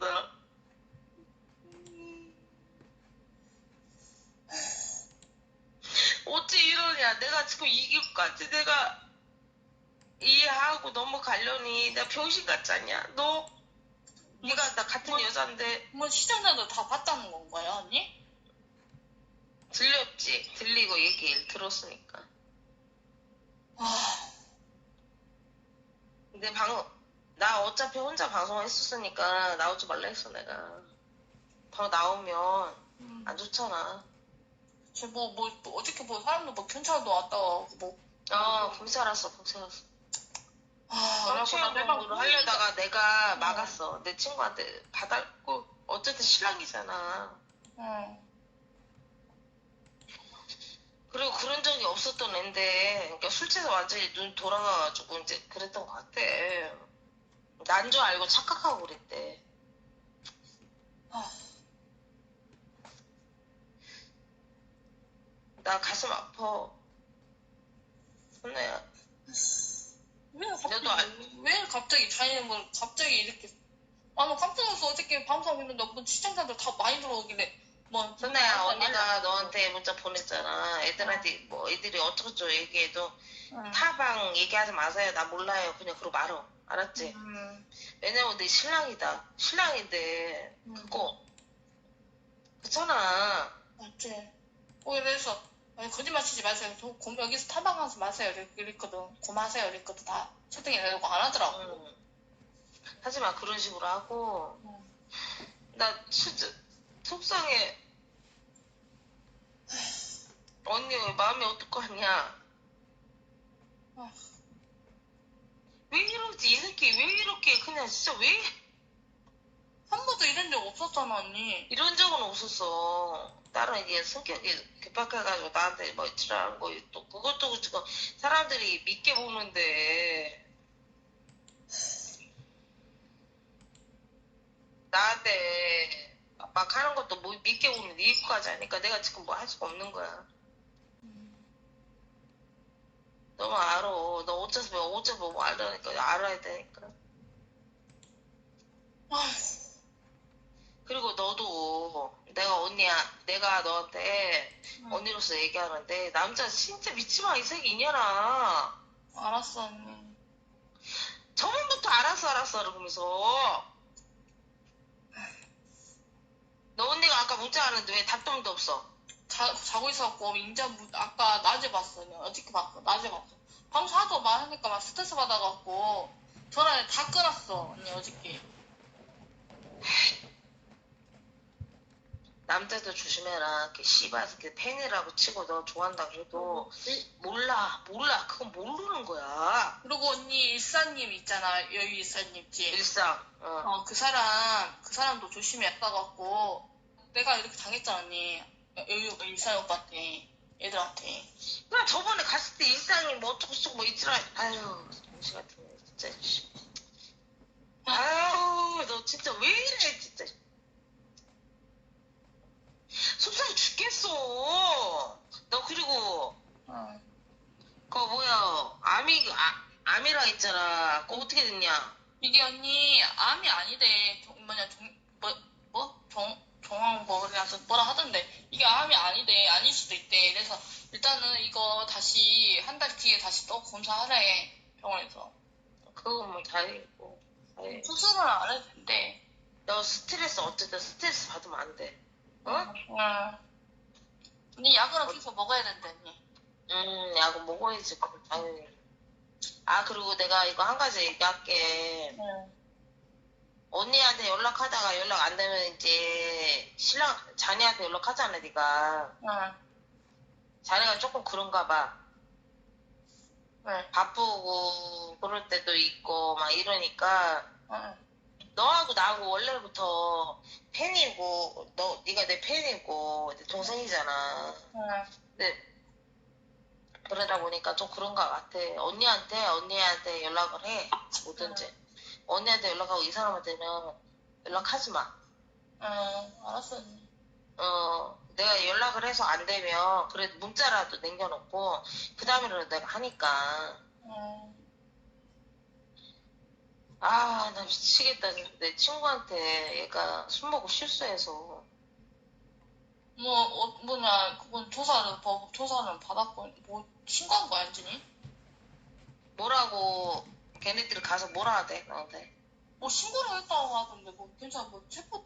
모르겠어. 어째 이러냐? 내가 지금 이기까지 내가 이해하고 넘어가려니 내가 병신 같지 않냐? 너 네가 나 같은 뭐- 여잔데 뭐 시청자들 다 봤다는 건가요, 언니? 들렸지? 들리고 얘기를 들었으니까. 아, 근데 방, 나 어차피 혼자 방송을 했었으니까 나오지 말라 했어, 내가. 방 나오면 음. 안 좋잖아. 쟤 뭐, 뭐, 뭐 어저께 뭐 사람들 뭐 경찰도 왔다 고 뭐. 어, 검사 알았어, 검사 알았어. 아, 성추행으로 매번 하려다가 내가 어. 막았어. 내 친구한테 받았고, 어쨌든 신랑이잖아. 응. 그리고 그런 적이 없었던 앤데, 그러니까 술 취해서 완전히 눈 돌아가가지고 이제 그랬던 것 같아. 난 줄 알고 착각하고 그랬대. 아, 나 가슴 아파. 선혜야. 왜 갑자기, 왜 갑자기 자기는 뭐 갑자기 이렇게. 아, 나 깜짝 놀랐어. 어저께 방송하고 있는데 뭐 시청자들 다 많이 들어오길래. 뭐. 선혜야, 뭐 언니가 너한테 문자 보냈잖아. 애들한테, 뭐, 애들이 어쩌고저쩌고 얘기해도, 응. 타방 얘기하지 마세요. 나 몰라요. 그냥 그러고 말어. 알았지? 음, 왜냐면 내 신랑이다. 신랑인데, 음. 그거. 그렇잖아. 맞지. 어, 그래서, 아니, 거짓말 치지 마세요. 저, 고- 여기서 타방하지 마세요. 이랬- 이랬거든. 고마세요. 이랬거든. 다 채팅해내고 안 하더라고. 응. 하지마. 그런 식으로 하고. 응. 나 진짜 속상해. 언니 왜 마음이 어떡하냐. 아. 왜 새끼 왜 이렇게 그냥 진짜 왜 한 번도 이런 적 없었잖아, 언니. 이런 적은 없었어. 다른 이게 성격이 급박해가지고 나한테 뭐 지랄한 거, 또 그것도 지금 사람들이 믿게 보는데. 나한테 막 하는 것도 뭐 믿게 보는 네 입까지 하니까 내가 지금 뭐 할 수가 없는 거야. 너무 알아. 너 어째서 뭐 어째서 뭐 알라니까 알아야 되니까. 아, 그리고 너도 내가 언니야, 내가 너한테 응. 언니로서 얘기하는데 남자 진짜 미치마 이 새끼 이년아. 알았어, 언니. 저번부터 알았어 알았어 그러면서 너 언니가 아까 문자 하는데 왜 답변도 없어? 자, 자고 있어갖고, 인자, 무- 아까 낮에 봤어. 그냥 어저께 봤어. 낮에 봤어. 방송 하도 많으니까 막 스트레스 받아갖고, 전화를 다 끊었어, 언니, 어저께. 남자들 조심해라. 그 씨발 그 팬이라고 치고 너 좋아한다 그래도 몰라 몰라 그건 모르는 거야. 그리고 언니, 일사님 있잖아. 여유 일사님 집. 일상. 어. 어, 그 사람, 그 사람도 조심히 해가갖고, 내가 이렇게 당했잖아, 언니. 일사 오빠한테, 애들한테. 나 저번에 갔을 때 일상이 뭐 어쩌고 저쩌고 뭐 있더라. 아유 정신 같은 거 진짜. 씨. 아유 너 진짜 왜 이래 진짜. 속상해 죽겠어. 너 그리고 어. 그거 뭐야 아미 아, 아미라 있잖아. 그거 어떻게 됐냐? 이게 언니, 암이 아니대. 정- 뭐냐, 뭐? 정, 정황 뭐라서 뭐라 하던데. 이게 암이 아니대. 아닐 수도 있대. 그래서 일단은 이거 다시, 한 달 뒤에 다시 또 검사하래. 병원에서. 그거 뭐 다행이고. 다행이고. 수술은 안 해도 된대. 너 스트레스 어쨌든 스트레스 받으면 안 돼. 어? 응. 언니 약은 계속 먹어야 된대, 언니. 음, 약은 먹어야지, 그럼 당연히. 아, 그리고 내가 이거 한 가지 얘기할게. 응. 언니한테 연락하다가 연락 안 되면 이제 신랑, 자네한테 연락하잖아, 네가 응. 자네가 조금 그런가 봐. 왜? 바쁘고 그럴 때도 있고 막 이러니까 응. 너하고 나하고 원래부터 팬이고 너 네가 내 팬이고 내 동생이잖아. 응. 근데 그러다 보니까 좀 그런 것 같아. 언니한테 언니한테 연락을 해 뭐든지. 언니한테 연락하고 이 사람한테는 연락하지 마. 응. 알았어, 언니. 어 내가 연락을 해서 안 되면 그래도 문자라도 남겨놓고 그 다음에는 내가 하니까. 응. 아, 나 미치겠다. 내 친구한테 얘가 술 먹고 실수해서. 뭐, 어, 뭐냐, 그건 조사를, 법 조사는 받았고, 뭐, 신고한 거야, 완전히? 뭐라고, 걔네들이 가서 뭐라 하대, 너한테. 뭐, 신고를 했다고 하던데, 뭐, 괜찮아, 뭐, 체포,